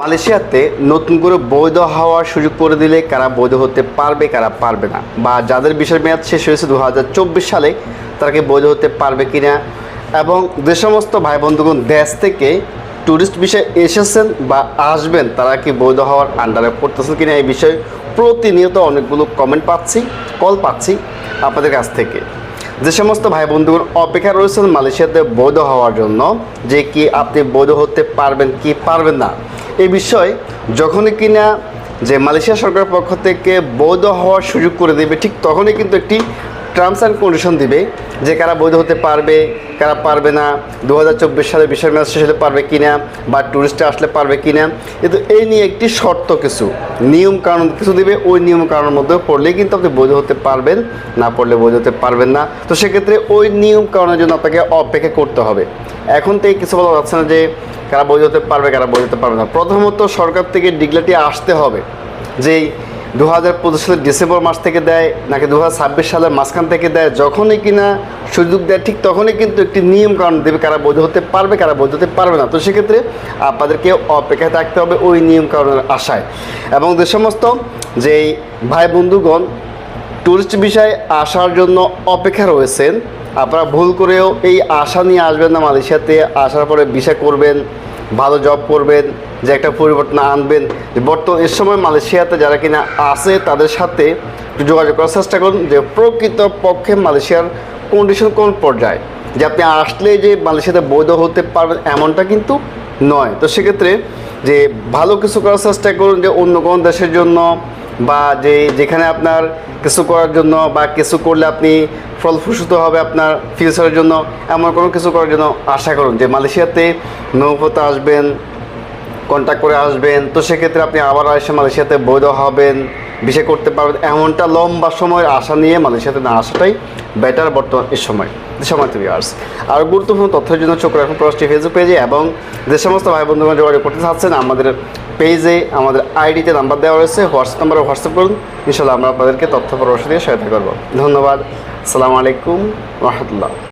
মালয়েশিয়াতে নতুন করে বৈধ হওয়ার সুযোগ করে দিলে কারা বৈধ হতে পারবে, কারা পারবে না? বা যাদের বিষয়ের মেয়াদ শেষ হয়েছে দু হাজার চব্বিশ সালে, তারা কি বৈধ হতে পারবে কি না এবং যে সমস্ত ভাই বন্ধুগণ দেশ থেকে ট্যুরিস্ট বিষয়ে এসেছেন বা আসবেন, তারা কি বৈধ হওয়ার আন্ডারে পড়তেছেন কিনা এই বিষয়ে প্রতিনিয়ত অনেকগুলো কমেন্ট পাচ্ছি কল পাচ্ছি আপনাদের কাছ থেকে। যে সমস্ত ভাই বন্ধুগণ অপেক্ষা রয়েছেন মালয়েশিয়াতে বৈধ হওয়ার জন্য, যে কি আপনি বৈধ হতে পারবেন কি পারবেন না এই বিষয়ে যখনই কিনা যে মালয়েশিয়া সরকারের পক্ষ থেকে বৈধ হওয়ার সুযোগ করে দেবে, ঠিক তখনই কিন্তু একটি টার্মস অ্যান্ড কন্ডিশন দিবে যে কারা বৈধ হতে পারবে, কারা পারবে না দু হাজার চব্বিশ সালে বিষয় ম্যাচ শেষ হলে পারবে কি না বা ট্যুরিস্টে আসলে পারবে কি না কিন্তু এই নিয়ে একটি শর্ত কিছু। নিয়ম কারণ কিছু দিবে, ওই নিয়ম কারণের মধ্যে পড়লে কিন্তু আপনি বৈধ হতে পারবেন, না পড়লে বৈধ হতে পারবেন না। তো সেক্ষেত্রে ওই নিয়ম কারণের জন্য আপনাকে অপেক্ষা করতে হবে। এখন থেকে কিছু বলা যাচ্ছে না যে কারা বৈধ হতে পারবে, কারা বৈধ হতে পারবে না। প্রথমত সরকার থেকে ডিগ্লাটি আসতে হবে যেই দু হাজার পঁচিশ সালের ডিসেম্বর মাস থেকে দেয়, নাকি দু হাজার ছাব্বিশ সালের মাঝখান থেকে দেয়, যখনই কিনা সুযোগ দেয়, ঠিক তখনই কিন্তু একটি নিয়ম কারণ দেবে কারা বৈধ হতে পারবে, কারা বৈধ হতে পারবে না। তো সেক্ষেত্রে আপনাদেরকে অপেক্ষায় থাকতে হবে ওই নিয়ম কারণের আশায়। এবং যে সমস্ত যেই ভাই বন্ধুগণ ট্যুরিস্ট বিষয়ে আসার জন্য অপেক্ষা রয়েছেন, আপনারা ভুল করেও এই আশা নিয়ে আসবেন না মালয়েশিয়াতে। আসার পরে বিষয় করবেন ভালো জব করবেন, যে একটা পরিবর্তন আনবেন। বর্তমান এর সময় মালয়েশিয়াতে যারা কিনা আছে, তাদের সাথে একটু যোগাযোগ করার চেষ্টা করুন যে প্রকৃত পক্ষে মালয়েশিয়ার কন্ডিশন কোন পর্যায়ে। যে আপনি আসলে যে মালয়েশিয়াতে বৈধ হতে পারবেন এমনটা কিন্তু নয়। তো সেক্ষেত্রে যে ভালো কিছু করার চেষ্টা করুন যে অন্য কোনো দেশের জন্য বা যে, যেখানে আপনার কিছু করার জন্য বা কিছু করলে আপনি ফলপ্রসূত হবে আপনার ফিউচারের জন্য, এমন কোনো কিছু করার জন্য আশা করুন যে মালয়েশিয়াতে নৌপথে আসবেন কন্ট্যাক্ট করে আসবেন, তো সেক্ষেত্রে আপনি আবার এসে মালয়েশিয়াতে বৈধ হবেন বিষয় করতে পারবেন, এমনটা লম্বা সময়ের আশা নিয়ে মালয়েশিয়াতে না আসাটাই বেটার বর্তমান এই সময়। তুমি আস আর গুরুত্বপূর্ণ তথ্যের জন্য চোখ রাখুন প্রশ্নটি ফেসবুক পেজে এবং যে সমস্ত ভাই বন্ধুগণ যোগাযোগ করতে চাচ্ছেন, আমাদের পেজে আমাদের আইডিতে নাম্বার দেওয়া রয়েছে, হোয়াটসঅ্যাপ নাম্বারে হোয়াটসঅ্যাপ করুন। ইনশাল্লাহ আমরা আপনাদেরকে তথ্য পরামর্শ দিয়ে সহায়তা করব। ধন্যবাদ। আসসালামু আলাইকুম রহমতুল্লাহ।